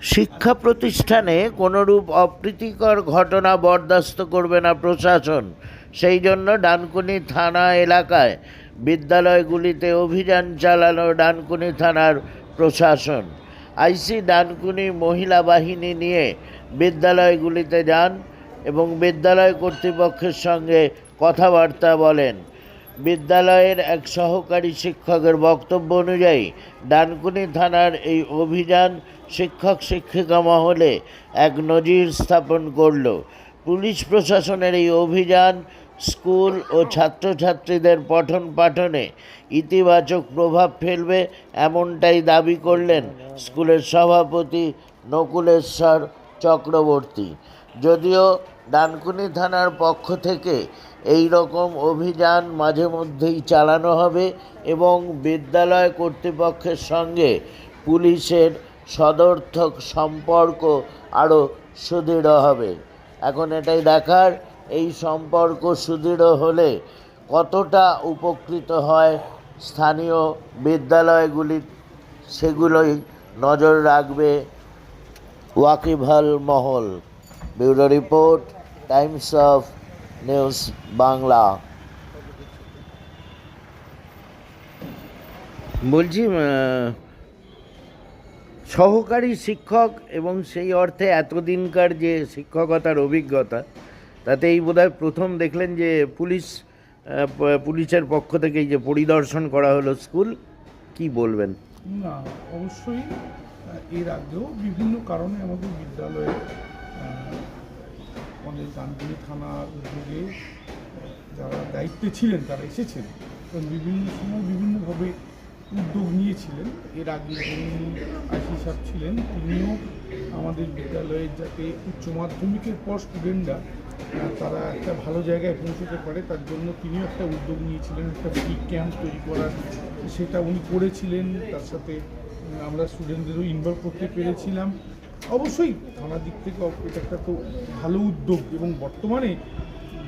শিক্ষা প্রতিষ্ঠানে কোনোরূপ অপ্রীতিকর ঘটনা বরদাস্ত করবে না প্রশাসন। সেই জন্য ডানকুনি থানা এলাকায় বিদ্যালয়গুলিতে অভিযান চালানো ডানকুনি থানার প্রশাসন। আইসি ডানকুনি মহিলা বাহিনী নিয়ে বিদ্যালয়গুলিতে যান এবং বিদ্যালয় কর্তৃপক্ষের সঙ্গে কথাবার্তা বলেন। বিদ্যালয়ের এক সহকারী শিক্ষকের বক্তব্য অনুযায়ী, ডানকুনি থানার এই অভিযান শিক্ষক শিক্ষিকা মহলে এক নজির স্থাপন করল। পুলিশ প্রশাসনের এই অভিযান স্কুল ও ছাত্রছাত্রীদের পঠন পাঠনে ইতিবাচক প্রভাব ফেলবে এমনটাই দাবি করলেন স্কুলের সভাপতি নকুলেশ্বর চক্রবর্তী। যদিও ডানকুনি থানার পক্ষ থেকে এই রকম অভিযান মাঝে মধ্যেই চালানো হবে এবং বিদ্যালয় কর্তৃপক্ষের সঙ্গে পুলিশের সদর্থক সম্পর্ক আরও সুদৃঢ় হবে। এখন এটাই দেখার, এই সম্পর্ক সুদৃঢ় হলে কতটা উপকৃত হয় স্থানীয় বিদ্যালয়গুলি সেগুলোই নজর রাখবে ওয়াকিবহাল মহল। Bureau report, Times of News Bangla বলছি সহকারী শিক্ষক এবং সেই অর্থে এতদিনকার যে শিক্ষকতার অভিজ্ঞতা তাতে এই বোধহয় প্রথম দেখলেন যে পুলিশ পুলিশের পক্ষ থেকে যে পরিদর্শন করা হলো স্কুল কি বলবেন? না অবশ্যই এর আগেও বিভিন্ন কারণে আমাদের বিদ্যালয়ে আমাদের গানগুলি থানার উদ্যোগে যারা দায়িত্বে ছিলেন, তারা এসেছেন এবং বিভিন্ন সময় বিভিন্নভাবে উদ্যোগ নিয়েছিলেন। এর আগে যিনি আইসি সাহেব ছিলেন, তিনিও আমাদের বিদ্যালয়ের যাতে উচ্চ মাধ্যমিকের পর স্টুডেন্টরা তারা একটা ভালো জায়গায় পৌঁছতে পারে, তার জন্য তিনিও একটা উদ্যোগ নিয়েছিলেন, একটা ফ্রি ক্যাম্প তৈরি করার। সেটা উনি করেছিলেন, তার সাথে আমরা স্টুডেন্টদেরও ইনভলভ করতে পেরেছিলাম। অবশ্যই থানার দিক থেকে এটা একটা তো ভালো উদ্যোগ এবং বর্তমানে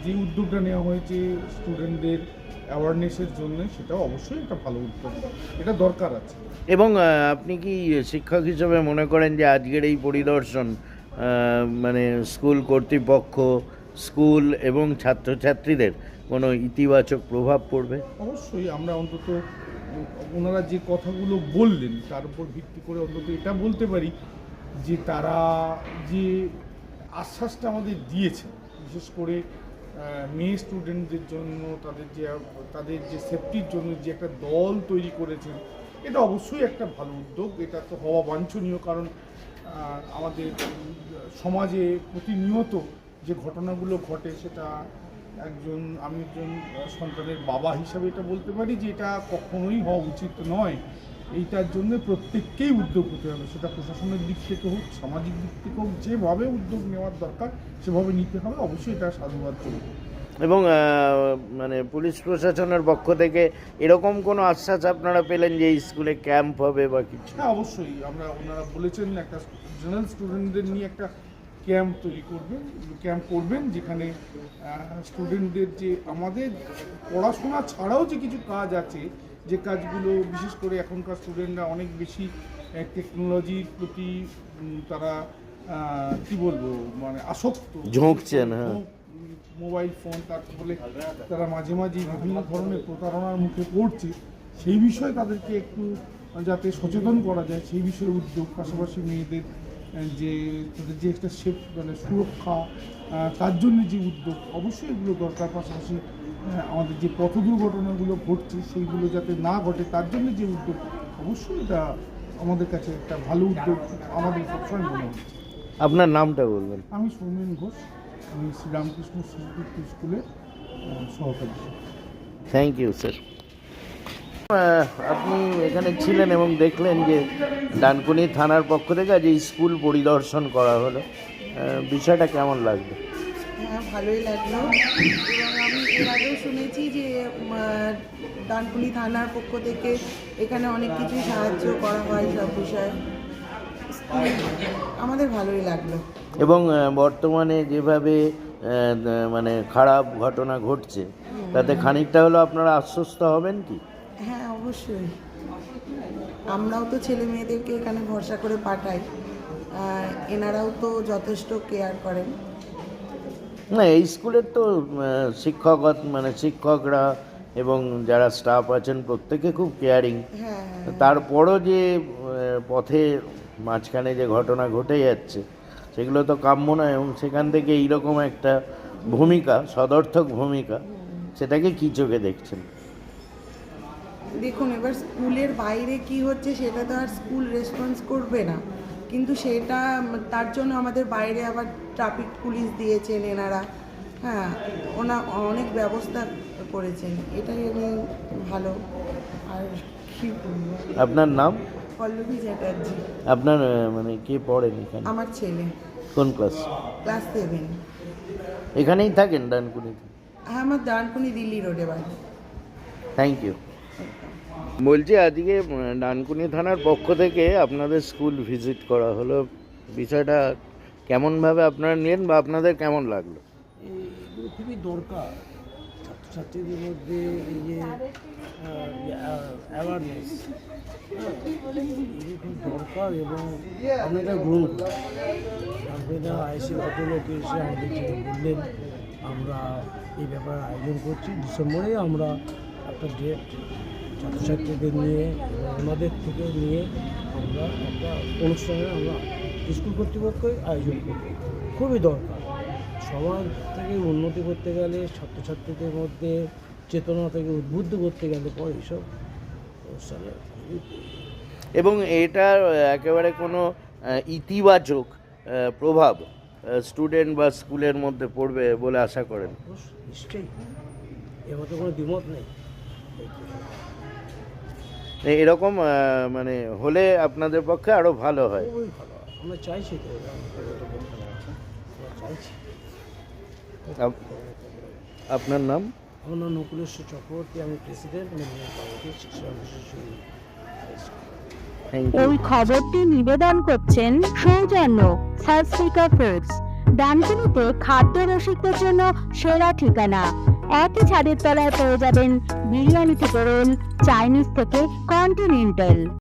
যে উদ্যোগটা নেওয়া হয়েছে স্টুডেন্টদের অ্যাওয়ারনেসের জন্য সেটাও অবশ্যই একটা ভালো উদ্যোগ। এটা দরকার আছে। এবং আপনি কি শিক্ষক হিসেবে মনে করেন যে আজকের এই পরিদর্শন মানে স্কুল কর্তৃপক্ষ স্কুল এবং ছাত্রছাত্রীদের কোনো ইতিবাচক প্রভাব পড়বে? অবশ্যই আমরা অন্তত ওনারা যে কথাগুলো বললেন তার উপর ভিত্তি করে অন্তত এটা বলতে পারি যে তারা যে আশ্বাসটা আমাদের দিয়েছে, বিশেষ করে মেয়ে স্টুডেন্টদের জন্য, তাদের যে তাদের যে সেফটির জন্য যে একটা দল তৈরি করেছেন, এটা অবশ্যই একটা ভালো উদ্যোগ। এটা তো হওয়া বাঞ্ছনীয় কারণ আমাদের সমাজে প্রতিনিয়ত যে ঘটনাগুলো ঘটে, সেটা একজন, আমি একজন সন্তানের বাবা হিসাবে এটা বলতে পারি যে এটা কখনোই হওয়া উচিত নয়। এইটার জন্য প্রত্যেককেই উদ্যোগ হতে হবে। সেটা প্রশাসনের দিক থেকে হোক সামাজিক দিক থেকে হোক যেভাবে উদ্যোগ নেওয়ার দরকার সেভাবে নিতে হবে। অবশ্যই এটা সাধুবাদ চলবে এবং মানে পুলিশ প্রশাসনের পক্ষ থেকে এরকম কোনো আশ্বাস আপনারা পেলেন যে এই স্কুলে ক্যাম্প হবে বা কিছু? হ্যাঁ অবশ্যই। আমরা ওনারা বলেছেন একটা জেনারেল স্টুডেন্টদের নিয়ে একটা ক্যাম্প তৈরি করবেন ক্যাম্প করবেন যেখানে স্টুডেন্টদের যে আমাদের পড়াশোনা ছাড়াও যে কিছু কাজ আছে যে কাজগুলো বিশেষ করে এখনকার স্টুডেন্টরা অনেক বেশি টেকনোলজির প্রতি তারা কি বলব মানে আসক্ত। ঝুঁকছেন, হ্যাঁ। মোবাইল ফোন তার ফলে তারা মাঝে মাঝে বিভিন্ন ধরনের প্রতারণার মুখে পড়ছে। সেই বিষয়ে তাদেরকে একটু যাতে সচেতন করা যায় সেই বিষয়ে উদ্যোগ পাশাপাশি মেয়েদের যে তাদের যে একটা সেফ মানে সুরক্ষা তার জন্য যে উদ্যোগ অবশ্যই এগুলো দরকার। পাশাপাশি আমাদের যে পথ দুর্ঘটনাগুলো ঘটছে সেইগুলো যাতে না ঘটে তার জন্য যে উদ্যোগ অবশ্যই এটা আমাদের কাছে একটা ভালো উদ্যোগ আমাদের সবসময় মনে হচ্ছে আপনার নামটা বলবেন। আমি সৌমেন ঘোষ আমি শ্রীরামকৃষ্ণ শিশু স্কুলের সহকারী থ্যাংক ইউ স্যার আপনি এখানে ছিলেন এবং দেখলেন যে ডানকুনি থানার পক্ষ থেকে আজ এই স্কুল পরিদর্শন করা হলো। বিষয়টা কেমন লাগবে হ্যাঁ ভালোই লাগল। এর আগেও শুনেছি যে ডানকুনি থানার পক্ষ থেকে এখানে অনেক কিছুই সাহায্য করা হয় সব বিষয়ে। আমাদের ভালোই লাগল। এবং বর্তমানে যেভাবে মানে খারাপ ঘটনা ঘটছে তাতে খানিকটা হলেও আপনারা আশ্বস্ত হবেন কি? হ্যাঁ অবশ্যই। আমরাও তো ছেলে মেয়েদেরকে এখানে ভরসা করে পাঠাই। এনারাও তো যথেষ্ট কেয়ার করেন। না এই স্কুলের তো শিক্ষক মানে শিক্ষকরা এবং যারা স্টাফ আছেন প্রত্যেকে খুব কেয়ারিং হ্যাঁ হ্যাঁ। তারপরও যে পথে মাঝখানে যে ঘটনা ঘটে যাচ্ছে সেগুলো তো কাম্য নয় এবং সেখান থেকে এইরকম একটা ভূমিকা সদর্থক ভূমিকা সেটাকে কী চোখে দেখছেন? দেখুন এবার স্কুলের বাইরে কি হচ্ছে সেটা তো আর স্কুল রেসপন্স করবে না। কিন্তু সেটা তার জন্য আমাদের বাইরে আবার ট্রাফিক পুলিশ দিয়েছেন এনারা। হ্যাঁ ওনা অনেক ব্যবস্থা করেছেন এটাই আমি ভালো। আর কি বলব? আপনার নাম? পল্লবী চ্যাটার্জি। আপনার মানে কে পড়েন এখানে? আমার ছেলে। কোন ক্লাস? Class seven. এখানেই থাকেন ডানকুনিতে? হ্যাঁ আমার ডানকুনি দিল্লি রোডে বাড়ি। Thank you. বলছি, আজকে ডানকুনি থানার পক্ষ থেকে আপনাদের স্কুল ভিজিট করা হলো। বিষয়টা কেমনভাবে আপনারা নেন বা আপনাদের কেমন লাগল? খুবই দরকার। ছাত্রছাত্রীদের মধ্যে এই যে অ্যাওয়ারনেস খুব দরকার এবং আমরা গ্রহণ আপনারা আইসি ভদ্রলোক এসে আমাদের বললেন, আমরা এই ব্যাপারে আয়োজন করছি। ডিসেম্বরে আমরা একটা ডেট ছাত্রছাত্রীদের নিয়ে ওনাদের থেকে নিয়ে আমরা একটা অনুষ্ঠানের আমরা স্কুল কর্তৃপক্ষই আয়োজন করব। খুবই দরকার। সমাজ থেকে উন্নতি করতে গেলে ছাত্রছাত্রীদের মধ্যে চেতনা থেকে উদ্বুদ্ধ করতে গেলে পরে এইসব অনুষ্ঠানে এবং এটার একেবারে কোনো ইতিবাচক প্রভাব স্টুডেন্ট বা স্কুলের মধ্যে পড়বে বলে আশা করেন? নিশ্চয়ই। এর মধ্যে কোনো দ্বিমত নেই। এরকম মানে হলে আপনাদের পক্ষে আরও ভালো হয়। খুবই ভালো। আমরা চাইছি তো চাইছি। আপনার নাম? আমার নাম নকুলেশ্বর চক্রবর্তী। আমি প্রেসিডেন্ট এই খবরটি নিবেদন করছেন সৌজন্য সালস্পিকা ফুডস ডানকুনিতে খাদ্য রসিকদের জন্য সেরা ঠিকানা। একই ছাদের তলায় পেয়ে যাবেন বিরিয়ানি থেকে রোল চাইনিজ থেকে কন্টিনেন্টাল